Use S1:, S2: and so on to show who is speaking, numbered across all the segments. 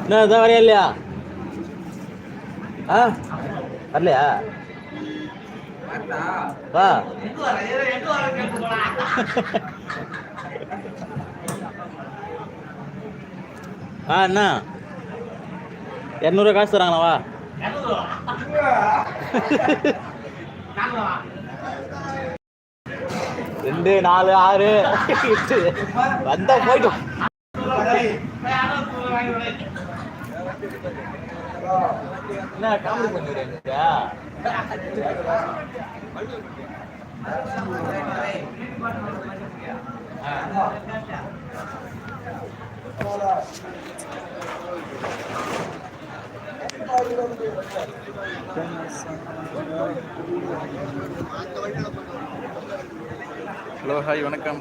S1: என்ன இதான் வரையா இல்லையா? ஆ? வரலையா? வா. ஆ என்ன? இரநூறுவா காசு தராங்களா? வா. ரெண்டு நாலு ஆறு. எட்டு வந்தா போயிட்டோம் என்ன காமெடி
S2: ஹலோ ஹாய் வணக்கம்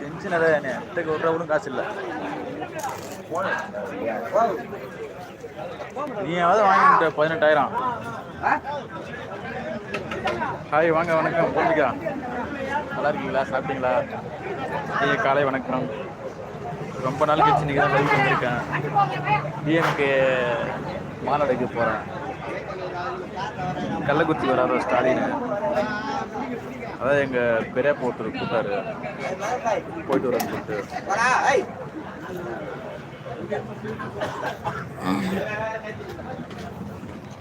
S1: டென்ஷன் அதான் எனக்கு காசு ரூபா நீ காசு இல்லை. நீயாவது வாங்கிட்ட பதினெட்டாயிரம்.
S2: ஹாய் வாங்க வணக்கம். பூமிகா நல்லா இருக்கீங்களா? சாப்பிட்டீங்களா? ஐயா காலை வணக்கம். ரொம்ப நாள் கழிச்சு நீங்கள் தான் லைவ் வந்திருக்கேன். டிஎம்கே மாநாடுக்கு போகிறேன் கள்ளக்குறிச்சி வராரு ஸ்டாலின். அதான் எங்கள் பெரியப்பா ஒருத்தர் கூட்டாரு போயிட்டு வரேன்னு சொல்லிட்டு.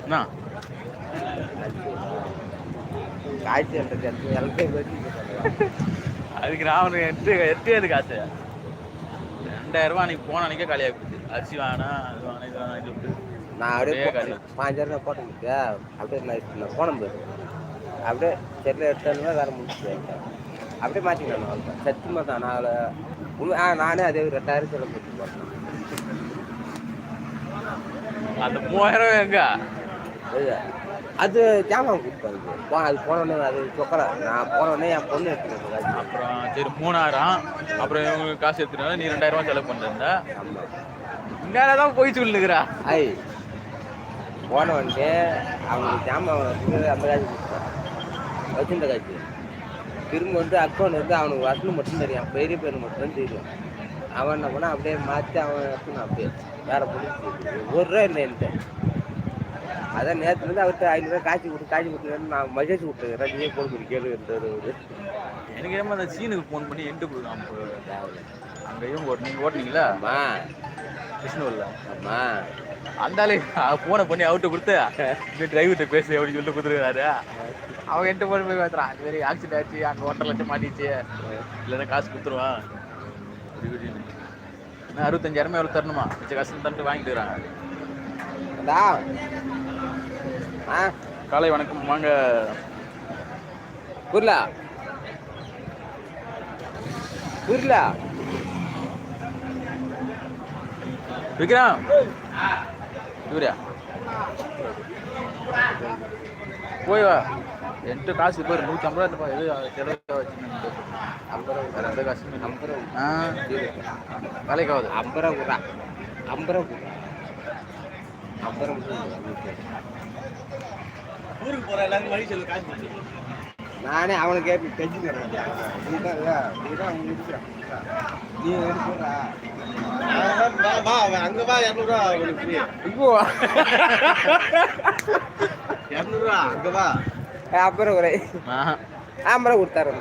S2: என்ன அதுக்கு நான் எட்டு எட்டு எது காசு? ரெண்டாயிரம் ரூபா அன்னைக்கு போன அன்னைக்கே காலியாக போச்சு. அரிசி வாங்கினா அது வாங்கினா இது வாங்கினா சொல்லிட்டு
S3: நான் அப்படியே பாஞ்சாயிரம் போட்டேன் அப்படியே நான் போனேன். அப்படியே செட்டில் எடுத்தாலுமே வேற முடிச்சு அப்படியே மாற்றிக்கலாம் அவ்வளோதான் சத்தியமாக தான் நான் உண்மை ஆ நானே அதே ஒரு ரெண்டாயிரம் செலவு போட்டு போட்டேன்
S2: அந்த மூவாயிரம் எங்க?
S3: அது ஜாமான் கொடுத்தாங்க போ அது போனோடனே அது சொக்கலை. நான் போனோடனே என் பொண்ணு எடுத்துக்கிறேன்
S2: அப்புறம் சரி மூணாயிரம். அப்புறம் இவங்க காசு எடுத்துட்டு நீ ரெண்டாயிரம் செலவு பண்ணிருந்த.
S3: ஆமாம்
S2: இங்கே தான் போய் சொல்லுகிறா
S3: ஐ போன உடனே அவங்களுக்கு ஜாமான் அந்த காசு வச்சிருந்த காசு திரும்ப வந்து அக்கௌண்ட் வந்து அவனுக்கு வசனம் மட்டும் தெரியும். பெரிய பேர் மட்டும் தெரியும். அவன் என்ன பண்ணா அப்படியே மாற்றி அவன் எடுத்துனான் அப்படியே. வேற பொண்ணு ஒரு ரூபா இல்லை என்கிட்ட. அதான் நேற்று வந்து அவர்கிட்ட ஐநூறுரூவா காய்ச்சி கொடுத்து காய்ச்சி கொடுத்து நான் மஜேஜ் கொடுத்துருக்கேன் நீயே போட்டு கேளு இருந்தது
S2: எனக்கு ஏமா அந்த சீனுக்கு ஃபோன் பண்ணி எண்டு கொடுக்கலாம் அங்கே இவங்க ஓட்டு நீங்கள் ஓட்டுனீங்களா?
S3: அம்மா.
S2: கிருஷ்ணூரில்
S3: அம்மா.
S2: அந்த ஆளு ஃபோனை பண்ணி அவர்கிட்ட கொடுத்து இந்த டிரைவர்கிட்ட பேசு அப்படின்னு சொல்லிட்டு கொடுத்துருக்காரு. அவன் என்கிட்ட போன் போய் பார்த்துறான். அது மாதிரி ஆக்சிடென்ட் ஆச்சு அங்கே ஒன்றரை லட்சம் மாட்டிச்சு. இல்லைன்னா காசு கொடுத்துருவான். நான் அறுபத்தஞ்சாயிரமே எவ்வளோ தரணுமா? மிச்ச காசு தந்துட்டு வாங்கிட்டு வராங்க
S3: அடா ஆ.
S2: காலை வணக்கம் வாங்க.
S3: புரியல புரியல
S2: விக்ரம். இவரியா போய் வா. என்கிட்ட காசு இப்போ ஒரு நூற்றி ஐம்பது ரூபா எது செலவு வச்சு
S3: ரூபா
S2: அந்த காசு
S3: ஐம்பது ரூபா
S2: ஆ வேலைக்கு ஆகுது.
S3: ஐம்பது ரூபா கொடுறா ஐம்பது ரூபா கொடுறா ஐம்பது ரூபா.
S1: ஊருக்கு போற. எல்லாரும் வழி சொல்லு காசு
S3: நானே அவனை கேட்டு தெரிஞ்சுக்கிறேன் நீ
S1: வா அங்க வா இரநூறுவா உனக்கு ஃப்ரீ
S2: இப்போ
S1: இரநூறுவா அங்க வா.
S3: அப்புறம் ஒரு ரூபா கொடுத்தாரு.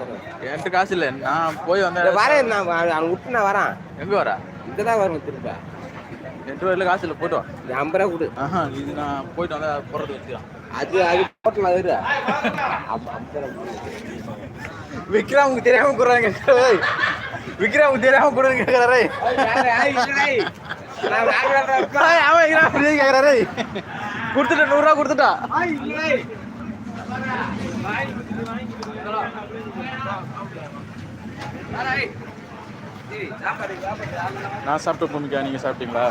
S2: என்கிட்ட காசு இல்லை. நான் போய் வந்தேன்.
S3: வரேன் நான் அவன் விட்டு நான் வரேன்.
S2: எங்க வர?
S3: இங்கே தான் வரும் திரும்ப.
S2: எட்டு ரூபாயில காசு இல்லை போயிட்டு
S3: ஐம்பது ரூபா கொடு.
S2: ஆஹா இது நான் போயிட்டு வந்தா போறது வச்சுக்கலாம்.
S3: அது அது போட்டலாம் இரு ஐம்ப- ஐம்பது ரூபா கொடு.
S2: விக்ரமுக்கு தெரியாம கொடுறாங்க விக்ரமுக்கு தெரியாம கொடுன்னு கேட்கறாரு
S3: நான் வாங்குறேன்
S2: அவன் விக்ரம் கேட்கறாரு கொடுத்துட்டா. நூறுரூவா கொடுத்துட்டா நான் சாப்பிட்டு பூமிக்கா நீங்கள் சாப்பிட்டீங்களா?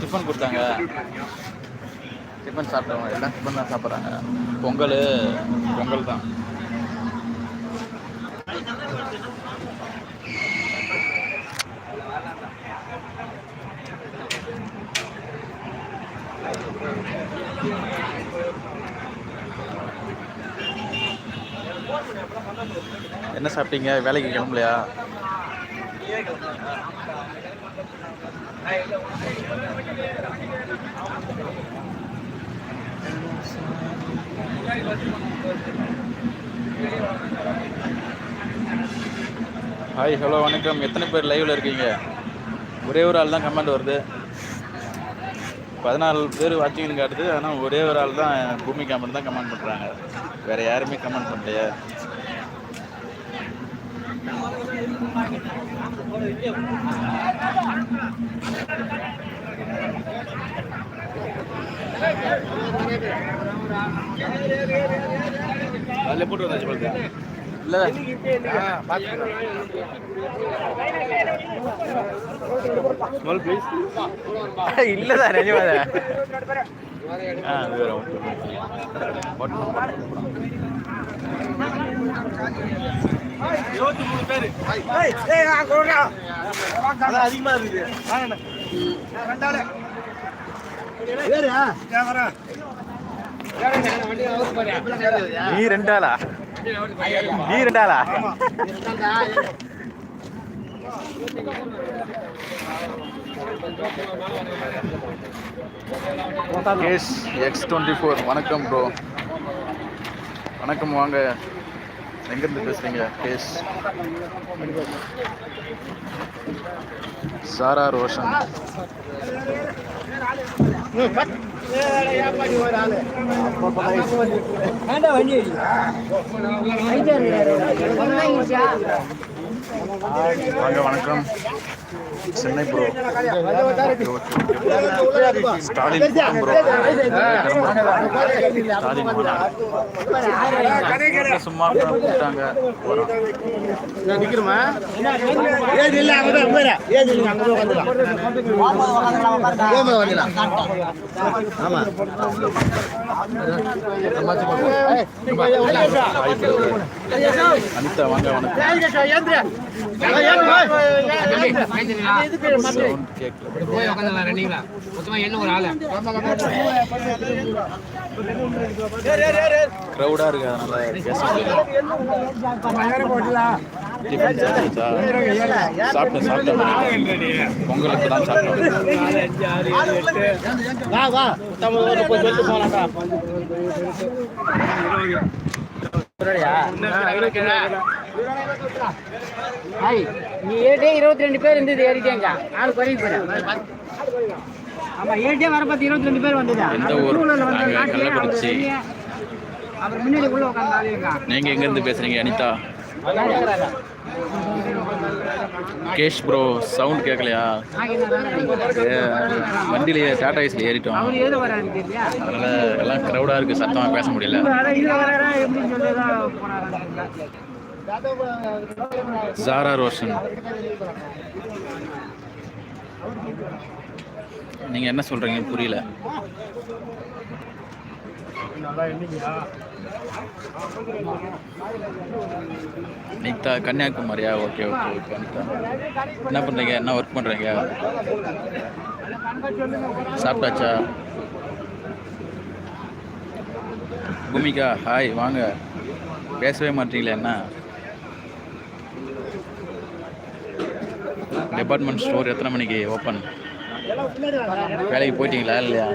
S2: டிஃபன் கொடுத்தாங்க. டிஃபன் சாப்பிட்டவங்க எல்லாம் டிஃபன் தான் சாப்பிட்றாங்க. பொங்கல் பொங்கல் தான். என்ன சாப்பிட்டீங்க? வேலைக்கு கிளம்பலையா? ஹாய் ஹலோ வணக்கம். எத்தனை பேர் லைவ்ல இருக்கீங்க? ஒரே ஒரு ஆள் தான் கமெண்ட் வருது. பதினாலு பேர் வாட்சிங்னு காட்டுது. ஆனால் ஒரே ஒரு ஆள் தான் பூமி கமெண்ட் தான் கமெண்ட் பண்ணுறாங்க வேற யாருமே கமெண்ட் பண்ணலையே.
S1: அதில் போட்டு வந்தாச்சு பாருங்க
S2: இல்லை.
S1: ஸ்மால் ப்ளீஸ்
S2: ஆ
S1: இருபத்தி மூணு பேர் அதான் அதிகமாக இருக்குது. வாங்கண்ணே ரெண்டாள்.
S2: நீ ரெண்டாளா? நீ ரெண்டாளா? கேஷ் எக்ஸ் டுவெண்ட்டி ஃபோர் வணக்கம் ப்ரோ வணக்கம் வாங்க. எங்கேருந்து பேசுறீங்க? கேஷ் சாரா ரோஷன். வேண்டாம் வண்டி வாங்க வணக்கம். Chennai bro Stalin bro Stalin. சும்மா கூப்பிட்டாங்க
S1: நிற்கிறோமா ஏது இல்லை அங்கே போயிடா ஏது இல்லை அங்கே போய் வந்துடலாம் ஆமாம்
S2: அனிதா வாங்க வணக்கம் கேட்கல க்ரௌடா இருக்கு? அதனால சாப்பிட்டேன் சாப்பிட்டேன் பொங்கலுக்கு தான் சாப்பிட்டேன்
S4: நீ ஏட்டே இருபத்தி ரெண்டு பேர் இருந்தது ஏறிட்டேங்க ஆள் குறைய போயிடும் ஆமா ஏட்டே வர பார்த்து இருபத்தி ரெண்டு பேர் வந்ததா. அப்புறம் முன்னாடி உள்ள உட்காந்து
S2: நீங்க எங்க இருந்து பேசுறீங்க அனிதா? கேஷ் ப்ரோ சவுண்ட் கேட்கலையா? வண்டியிலேயே டாடா ஐஸில் ஏறிட்டோம். அதனால் எல்லாம் க்ரௌடாக இருக்குது சத்தமாக பேச முடியல.
S4: அதான்
S2: ஜாரா ரோஷன் நீங்கள் என்ன சொல்கிறீங்க புரியல. நிக்தா கன்னியாகுமரியா? Okay okay okay. அனிதா என்ன பண்ணுறீங்க என்ன ஒர்க் பண்ணுறீங்க சாப்பிட்டாச்சா? பூமிகா ஹாய் வாங்க. பேசவே மாட்டீங்களே என்ன? டிபார்ட்மெண்ட் ஸ்டோர் எத்தனை மணிக்கு ஓப்பன் வேலைக்கு போயிட்டீங்களா இல்லையா?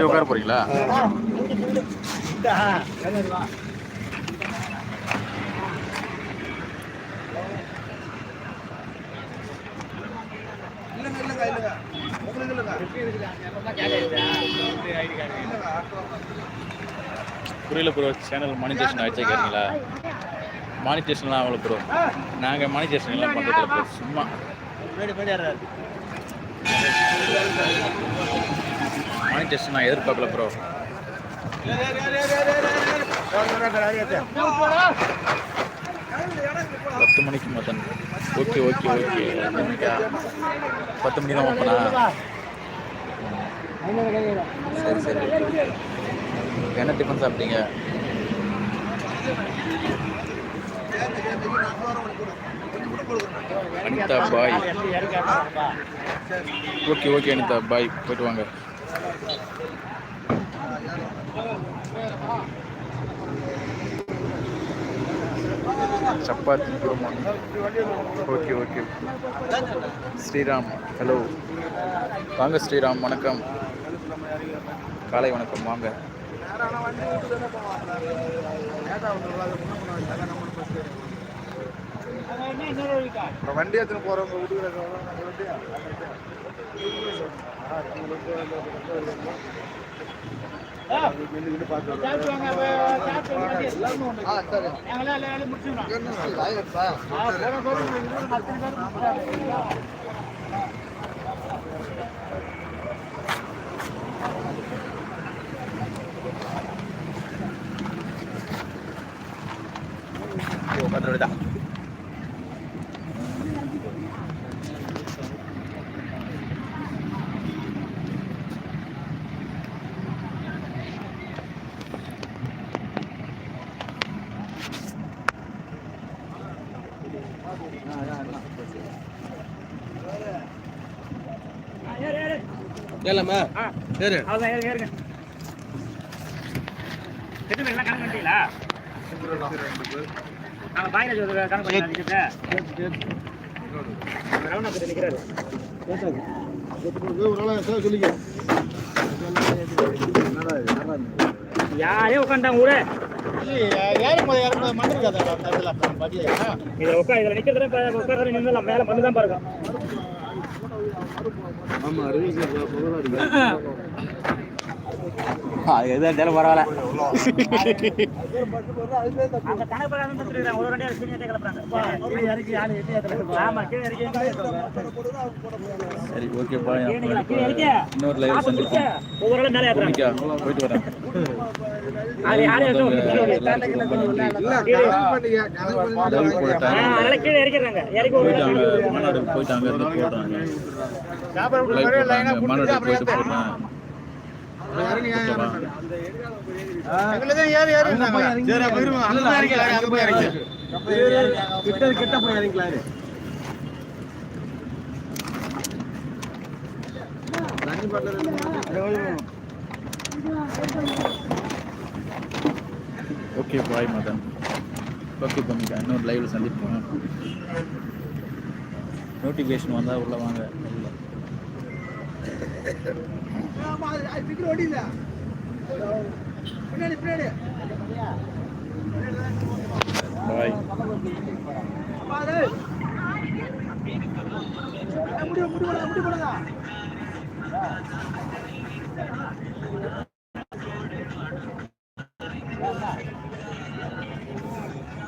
S2: உட்கார போறீங்களா? புரியல ப்ரோ சேனல் மானிட்டேஷன் ஆயிடுச்சா மானிட்டேஷன்லாம் அவ்வளோ ப்ரோ நாங்கள் மானிட்டேஷன் எல்லாம் பண்ணுறதில்ல ப்ரோ சும்மா. மானிட்டேஷன் நான் எதிர்பார்க்கல ப்ரோ பத்து மணிக்கு மொத்தம். Okay okay okay. பத்து மணி தான் ஓப்பனா சரி சரி. என்ன டிஃபன் சாப்பிட்டீங்க? Anitha bye. Okay okay Anitha bye. போயிட்டு வாங்க. Chapati kurma. Okay okay. Sriram hello வாங்க ஸ்ரீராம் வணக்கம். காலை வணக்கம் வாங்க
S1: வண்டி எடுத்துன்னு போறவங்க விடுகிற
S3: ஏலாமா சரி
S4: அதான் ஏறுங்க. எத்தனை பேர் எல்லாம் கணக்கு பண்ணிட்டீங்களா? நாங்கள் பாயில கணக்கு பண்ணி ரவுண்ட் நிற்கிறாரு
S1: சொல்லிக்க
S4: யாரே உட்காந்துட்டாங்க கூட? இதில் உட்கா இதில் நிற்கிறதுல உட்கார நின்று மேலே மண்ணு தான் பாருங்க.
S1: ஆமா ரிலீஸ்
S4: எது இருந்தாலும் பரவாயில்ல.
S2: சரி ஓகே பாய்
S4: கீழே கீழே இறக்கி
S2: இன்னொரு லைவ் சந்திப்போம். போயிட்டு வரேன். போயிட்டாங்க. மாநாடு போயிட்டாங்க. இருந்து போடுறாங்க
S1: கிட்ட கிட்ட போய்
S2: ஓகே பாய் மதன். ஓகே பண்ணிக்கா இன்னொரு லைவ்ல சந்திப்போம். நோட்டிஃபிகேஷன் வந்தால் உள்ள வாங்க. பாய்.
S1: முடிவு முடிவு முடிவு